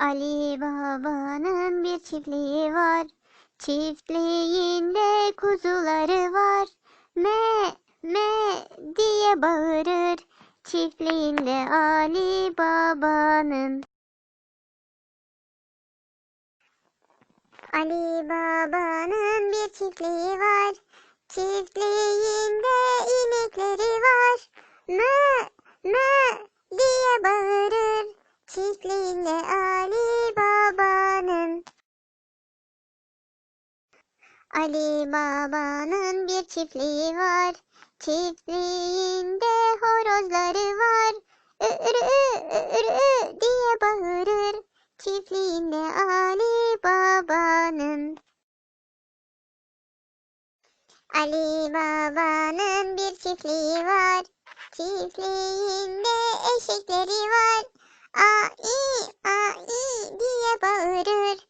Ali Baba'nın bir çiftliği var. Çiftliğinde kuzuları var. Me me diye bağırır. Çiftliğinde Ali Baba'nın. Ali Baba'nın bir çiftliği var. Çiftliğinde Ali Baba'nın bir çiftliği var. Çiftliğinde horozları var. Ürü ürü diye bağırır. Çiftliğinde Ali Baba'nın. Ali Baba'nın bir çiftliği var. Çiftliğinde eşekleri var. Ai ai diye bağırır.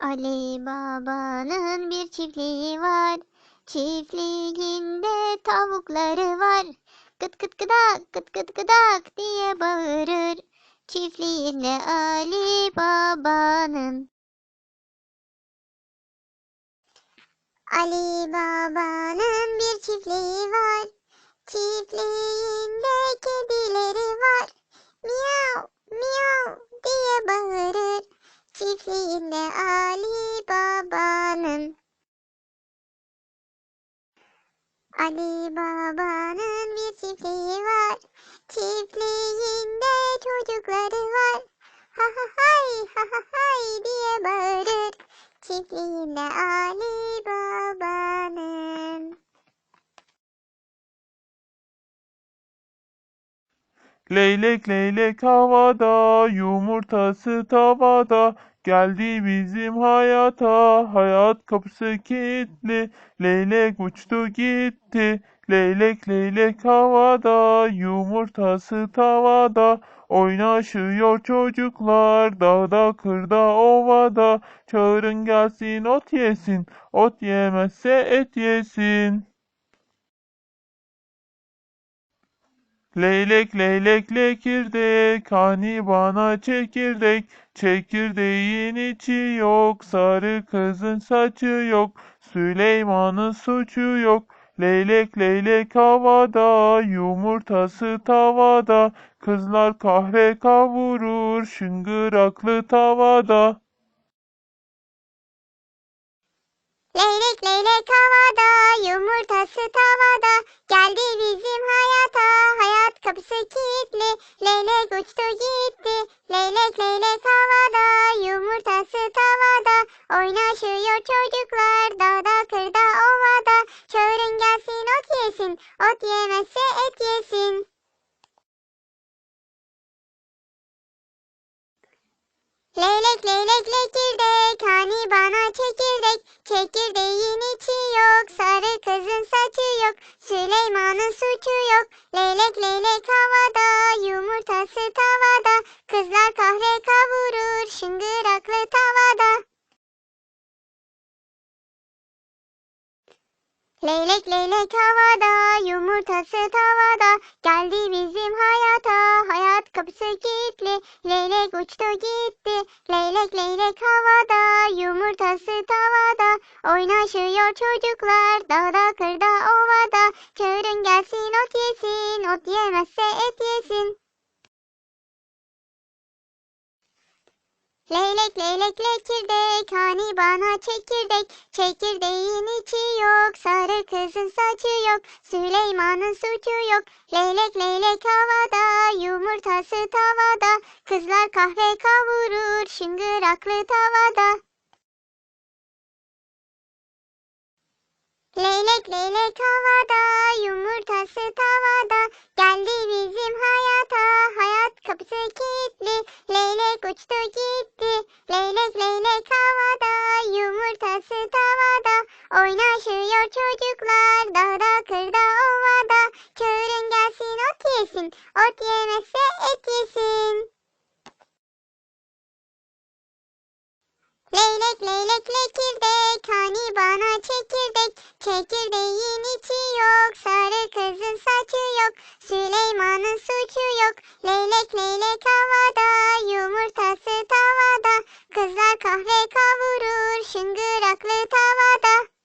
Ali Baba'nın bir çiftliği var. Çiftliğinde tavukları var. Kıt kıt kıdak kıt kıt kıdak diye bağırır. Çiftliğinde Ali Baba'nın. Ali Baba'nın bir çiftliği var. Çiftliğinde kedileri var. Miyav miyav diye bağırır. Çiftliğinde Ali Baba'nın. Ali Baba'nın bir çiftliği var. Çiftliğinde çocukları var. Ha ha hay ha ha hay diye bağırır. Çiftliğinde Ali Baba'nın. Leylek leylek havada, yumurtası tavada. Geldi bizim hayata, hayat kapısı kilitli. Leylek uçtu gitti, leylek leylek havada, yumurtası tavada. Oynaşıyor çocuklar, dağda kırda ovada. Çağırın gelsin ot yesin, ot yemezse et yesin. Leylek leylek lekirdek, hani bana çekirdek. Çekirdeğin içi yok, sarı kızın saçı yok. Süleyman'ın suçu yok. Leylek leylek havada, yumurtası tavada. Kızlar kahve kavurur, şıngıraklı tavada. Leylek leylek havada, yumurtası tavada. Geldi bizim hayata, hayat kapısı kilitli. Leylek uçtu gitti, leylek leylek havada, yumurtası tavada. Oynaşıyor çocuklar, dağda kırda ovada. Çağırın gelsin ot yesin, ot yemezse et yesin. Leylek leylek lekirdek, hani bana çekirdek. Çekirdeğin içi yok, sarı kızın saçı yok. Süleyman'ın suçu yok. Leylek leylek havada, yumurtası tavada. Kızlar kahve kavurur, şıngıraklı tavada. Leylek leylek havada, yumurtası tavada. Geldi bizim hayata, hayat kapısı kilitli. Leylek uçtu gitti, leylek leylek havada, yumurtası tavada. Oynaşıyor çocuklar, dağda kırda ovada. Çağırın gelsin ot yesin, ot yemezse et yesin. Leylek leylek lekirdek, hani bana çekirdek. Çekirdeğin içi yok, sarı kızın saçı yok. Süleyman'ın suçu yok. Leylek leylek havada, yumurtası tavada. Kızlar kahve kavurur, şıngıraklı tavada. Leylek leylek havada, yumurtası tavada. Geldi bizim hayata, hayat kapısı kilitli. Leylek uçtu gitti, Leylek leylek havada, yumurtası tavada. Oynaşıyor çocuklar dağda kırda ovada. Çağırın gelsin ot yesin, ot yemezse et yesin. Leylek leylek lekirdek, hani bana çekirdek. Çekirdeğin içi yok, sarı kızın saçı yok. Süleyman'ın suçu yok. Leylek leylek havada, yumurtası tavada. Kızlar kahve kavurur, şıngıraklı tavada.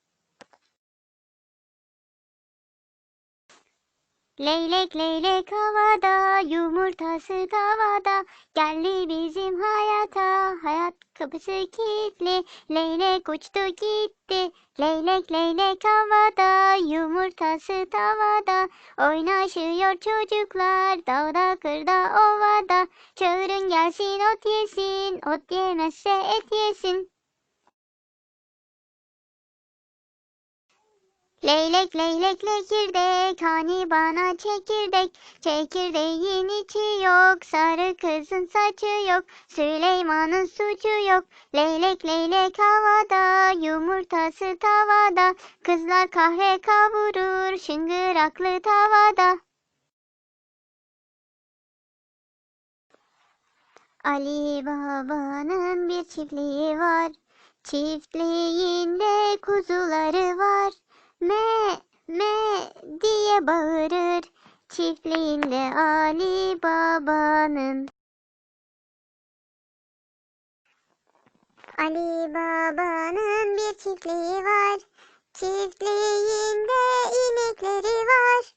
Leylek leylek havada, yumurtası tavada. Geldi bizim hayata, hayat kapısı kilitli. Leylek uçtu gitti, leylek leylek havada, yumurtası tavada. Oynaşıyor çocuklar, dağda kırda ovada. Çağırın gelsin ot yesin, ot yemezse et yesin. Leylek leylek lekirdek, hani bana çekirdek. Çekirdeğin içi yok, sarı kızın saçı yok. Süleyman'ın suçu yok. Leylek leylek havada, yumurtası tavada. Kızlar kahve kavurur, şıngıraklı tavada. Ali Baba'nın bir çiftliği var. Çiftliğinde kuzuları var. Me me diye bağırır. Çiftliğinde Ali Baba'nın. Ali Baba'nın bir çiftliği var. Çiftliğinde inekleri var.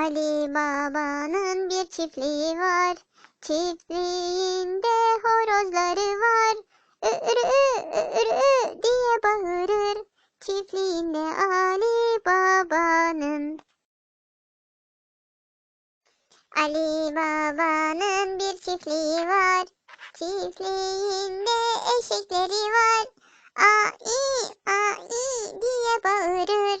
Ali Baba'nın bir çiftliği var. Çiftliğinde horozları var. Ürü ürü diye bağırır. Çiftliğinde Ali Baba'nın. Ali Baba'nın bir çiftliği var. Çiftliğinde eşekleri var. Ai ai diye bağırır.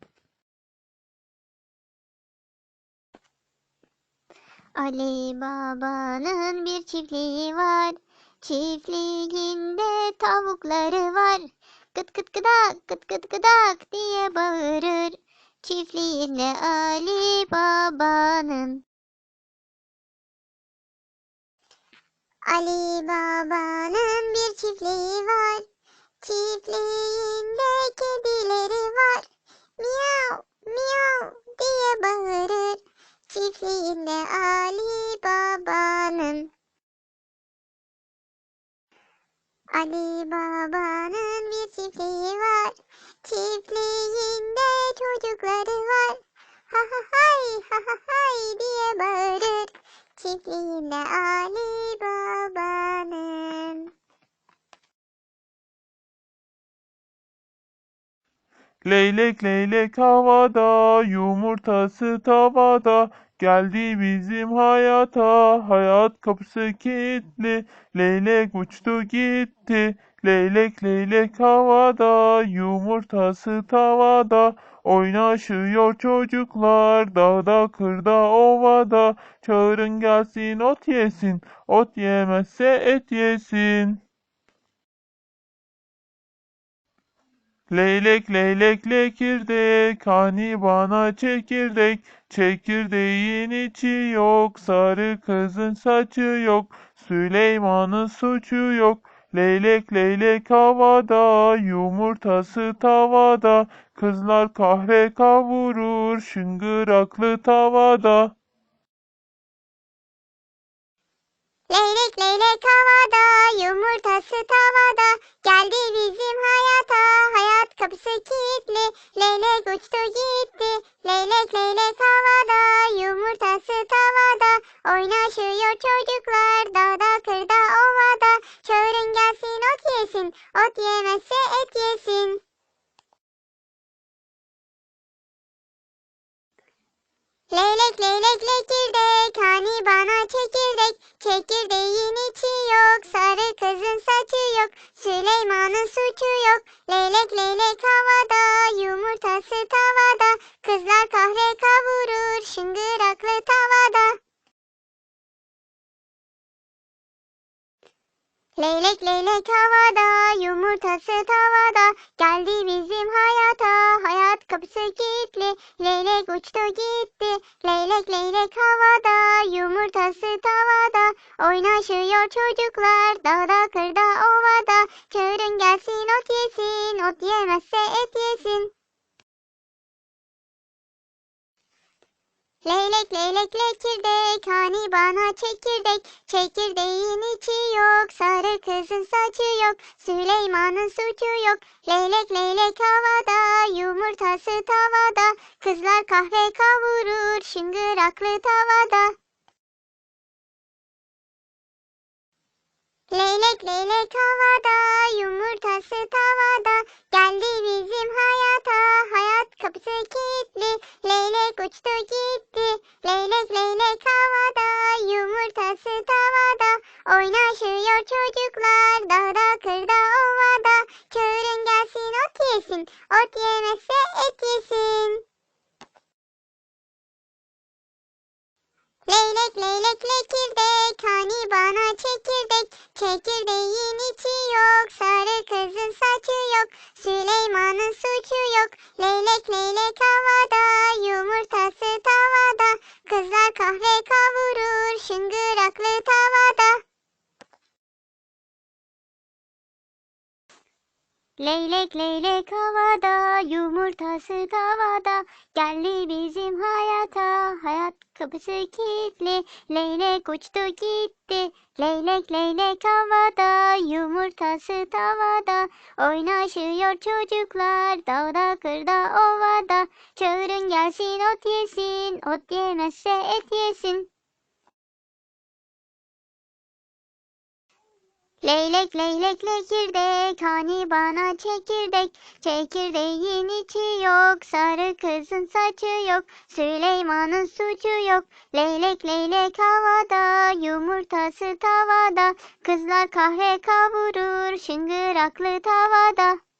Ali Baba'nın bir çiftliği var. Çiftliğinde tavukları var. Gıt gıt gıdak gıt gıt gıdak diye bağırır. Çiftliğinde Ali Baba'nın. Ali Baba'nın bir çiftliği var. Çiftliğinde kedileri var. Miyav miyav diye bağırır. Çiftliğinde Ali Baba'nın. Ali Baba'nın bir çiftliği var. Çiftliğinde çocukları var. Ha ha hay ha ha hay diye bağırır. Çiftliğinde Ali Baba'nın. Leylek leylek havada, yumurtası tavada. Geldi bizim hayata, hayat kapısı kilitli. Leylek uçtu gitti, leylek leylek havada, yumurtası tavada. Oynaşıyor çocuklar, dağda kırda ovada. Çağırın gelsin ot yesin, ot yemezse et yesin. Leylek leylek lekirdek, hani bana çekirdek. Çekirdeğin içi yok, sarı kızın saçı yok. Süleyman'ın suçu yok. Leylek leylek havada, yumurtası tavada. Kızlar kahve kavurur, şıngıraklı tavada. Leylek leylek havada, yumurtası tavada. Geldi bizim hayat kapısı kilitli. Leylek uçtu gitti, leylek leylek havada, yumurtası tavada. Oynaşıyor çocuklar, dağda kırda ovada. Çağırın gelsin ot yesin, ot yemezse et yesin. Leylek leylek lekirdek, hani bana çekirdek. Çekirdeğin içi yok, sarı kızın saçı yok. Süleyman'ın suçu yok. Leylek leylek havada, yumurtası tavada. Kızlar kahve kavurur, şıngıraklı tavada. Leylek leylek havada, yumurtası tavada. Geldi bizim hayata, hayat kapısı kilitli. Leylek uçtu gitti, leylek leylek havada, yumurtası tavada. Oynaşıyor çocuklar, dağda kırda ovada. Çağırın gelsin ot yesin, ot yemezse et yesin. Leylek leylek lekirdek, hani bana çekirdek. Çekirdeğin içi yok, sarı kızın saçı yok. Süleyman'ın suçu yok. Leylek leylek havada, yumurtası tavada. Kızlar kahve kavurur, şıngıraklı tavada. Leylek leylek havada, yumurtası tavada. Çekirdeğin içi yok, sarı kızın saçı yok. Süleyman'ın suçu yok. Leylek leylek havada, yumurtası tavada. Kızlar kahve kavurur, şıngıraklı tavada. Leylek leylek havada, yumurtası tavada. Geldi hayat kapısı kilitli. Leylek uçtu gitti, leylek leylek havada, yumurtası tavada. Oynaşıyor çocuklar, dağda kırda ovada. Çağırın gelsin ot yesin, ot yemezse et yesin. Leylek leylek lekirdek, hani bana çekirdek. Çekirdeğin içi yok, sarı kızın saçı yok. Süleyman'ın suçu yok. Leylek leylek havada, yumurtası tavada. Kızlar kahve kavurur, şıngıraklı tavada.